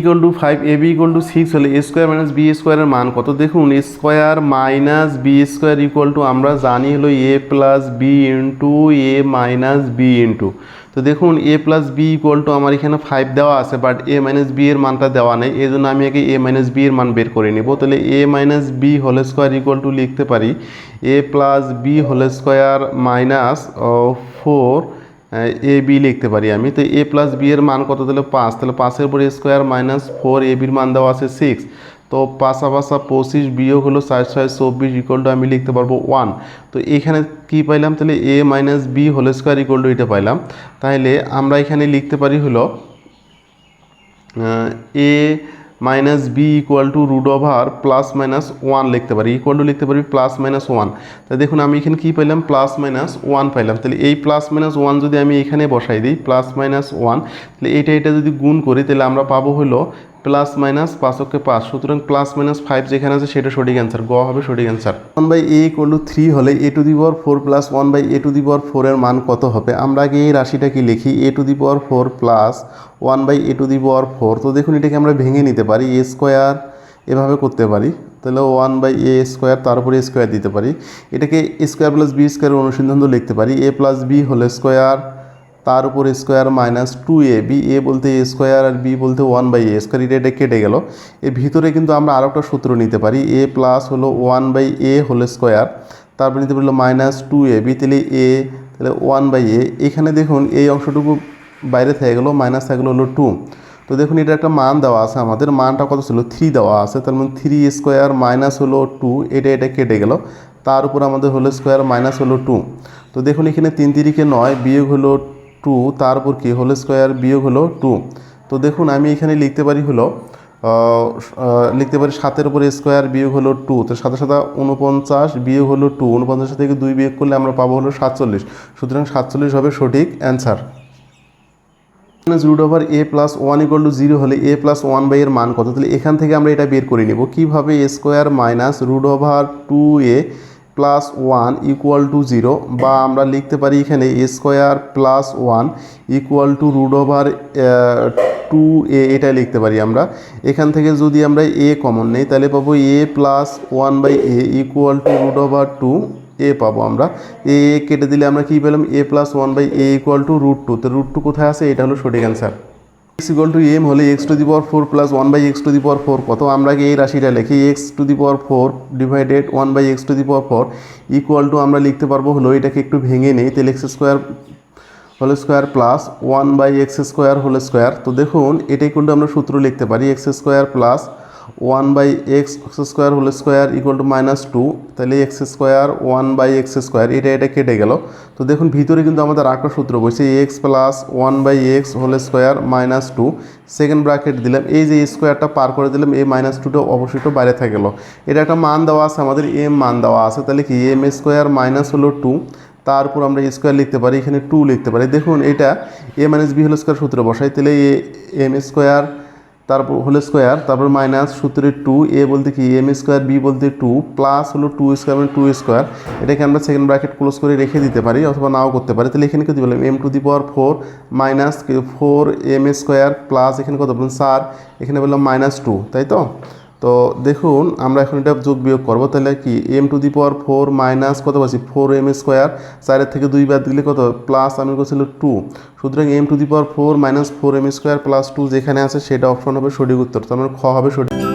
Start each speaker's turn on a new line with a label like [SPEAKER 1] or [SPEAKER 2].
[SPEAKER 1] Equal to five A B equal to six হলে A square minus B স্কোয়ারের মান কত? দেখুন A square minus B square equal to আমরা জানি হলো A plus B into A minus B into তো দেখুন A plus B equal to আমার এখানে ফাইভ দেওয়া আছে বাট এ মাইনাস বি এর মানটা দেওয়া নেই এই জন্য আমি আগে এ মাইনাস বি এর মান বের করে নিব। তাহলে A minus B whole square equal to লিখতে পারি A plus B whole square minus four A, B লিখতে পারি আমি। তো এ প্লাস বি এর মান কত তাহলে পাঁচ? তাহলে পাঁচের উপর স্কোয়ার মাইনাস ফোর এ বির মান দেওয়া আছে সিক্স তো পাঁচা পঁচিশ বিয়োগ হলো চার ছয়, চব্বিশ ইকুয়াল টু আমি লিখতে পারব ওয়ান তো এখানে কি পাইলাম? তাহলে A minus B whole square equal to এটা পাইলাম। তাহলে আমরা এখানে লিখতে পারি হলো A minus B equal to root over plus minus one লিখতে পারি ইকুয়াল টু লিখতে পারি প্লাস মাইনাস ওয়ান তা দেখুন, আমি এখানে কী পাইলাম? প্লাস মাইনাস ওয়ান পাইলাম। তাহলে এই প্লাস মাইনাস ওয়ান যদি আমি এখানে বসাই দিই প্লাস মাইনাস ওয়ান তাহলে এটা এটা যদি গুণ করি, তাহলে আমরা পাবো হলো প্লাস মাইনাস পাঁচকে পাঁচ। সুতরাং প্লাস মাইনাস ফাইভ যেখানে আছে সেটা সঠিক অ্যান্সার গ হবে সঠিক answer one by A to three হলে A to the power four plus one by A to the power ফোরের মান কত হবে? আমরা আগে এই রাশিটাকে লিখি? A to the power four plus one by A to the power four তো দেখুন, এটাকে আমরা ভেঙে নিতে পারি এ স্কোয়ার এভাবে করতে পারি। তাহলে ওয়ান বাই এ স্কোয়ার তার উপরে স্কোয়ার দিতে পারি। এটাকে স্কোয়ার প্লাস বি স্কোয়ারের অনুসন্ধান তো লিখতে পারি। A plus B whole square তার উপর square minus two A, B, A বলতে এ স্কোয়ার আর বি বলতে ওয়ান বাই এ, স্কোয়ার এটা কেটে গেল। এর ভিতরে কিন্তু আমরা আরও একটা সূত্র নিতে পারি, এ প্লাস হলো one by A whole square, তারপর নিতে পারল মাইনাস টু এ, বি, তাহলে এ, তাহলে ওয়ান বাই এ। এখানে দেখুন এই অংশটুকু বাইরে থেকে গেলো, মাইনাস থেকে গেলো হলো টু। তো দেখুন এটা একটা মান দেওয়া আছে আমাদের, মানটা কত ছিল? থ্রি দেওয়া আছে, তার মানে থ্রি স্কোয়ার মাইনাস হলো টু, এটা এটা কেটে গেল। তার উপর আমাদের হলো স্কোয়ার মাইনাস হলো টু। তো দেখুন এখানে তিন তিরিকে নয় বিয়োগ হলো টু তার উপর কি হোল স্কোয়ার বিয়োগ হলো টু তো দেখুন, আমি এখানে লিখতে পারি হলো লিখতে পারি সাতের উপর স্কোয়ার বিয়োগ হলো টু তো সাথে সাথে উনপঞ্চাশ বিয়োগ হলো টু উনপঞ্চাশ থেকে দুই বিয়োগ করলে আমরা পাবো হলো সাতচল্লিশ। সুতরাং সাতচল্লিশ হবে সঠিক answer root over A plus one equal to zero হলে এ প্লাস ওয়ান বাই এর মান কত? তাহলে এখান থেকে আমরা এটা বের করে নেব। কীভাবে A square minus root over two A plus one equal to zero বা আমরা লিখতে পারি এখানে A square plus one equal to root over two A এটা লিখতে পারি আমরা। এখান থেকে যদি আমরা এ কমন নেই, তাহলে পাবো A plus one by A equal to root over two A পাবো আমরা। এ কেটে দিলে আমরা কী পেলাম? A plus one by A equal to root two তো রুট টু কোথায় আছে? এটা হলো সঠিক answer X equal to M হলে X to the power four plus one by X to the power four কত? আমরা এই রাশিটা লিখি? X to the power four divided one by X to the power four equal to আমরা লিখতে পারব হলো এটাকে একটু ভেঙে নেই, তাহলে X square whole square plus one by X square whole square তো দেখুন, এটাই কিন্তু আমরা সূত্র লিখতে পারি X square plus one by X square whole square equal to minus two তাহলে X square one by X square এটা এটা কেটে গেল। তো দেখুন, ভিতরে কিন্তু আমাদের আরেকটা সূত্র বসে X plus one by X whole square minus two second bracket দিলাম, এই যে স্কোয়ারটা পার করে দিলাম, এই মাইনাস টুটা অবশ্যই তো বাইরে থেকে গেলো। এটা একটা মান দেওয়া আছে, আমাদের এম মান দেওয়া আছে, তাহলে কি এম স্কোয়ার মাইনাস হলো টু তারপর আমরা স্কোয়ার লিখতে পারি, এখানে টু লিখতে পারি। দেখুন, এটা A minus B whole square সূত্র বসাই, তাহলে এ এম স্কোয়ার তারপর হোল স্কোয়ার তারপর মাইনাস সূত্রে টু এ বলতে কি এম স্কোয়ার বি বলতে টু প্লাস হলো টু স্কোয়ার মানে টু স্কোয়ার এটাকে আমরা সেকেন্ড ব্র্যাকেট ক্লোজ করে রেখে দিতে পারি অথবা নাও করতে পারি। তাহলে এখানে কত বললাম M to the power four minus four M square plus এখানে কত বললাম? স্যার এখানে বললাম মাইনাস টু তাই তো? তো দেখুন, আমরা এখন এটা যোগ বিয়োগ করব, তাহলে কি? M to the power four minus কত পাচ্ছি? ফোর এম স্কোয়ার চারের থেকে দুই বাদ দিলে কত? প্লাস আমি করছিল টু সুতরাং M to the power four minus four M square plus two যেখানে আছে, সেটা অপশন হবে সঠিক উত্তর। তার মানে খ হবে সঠিক।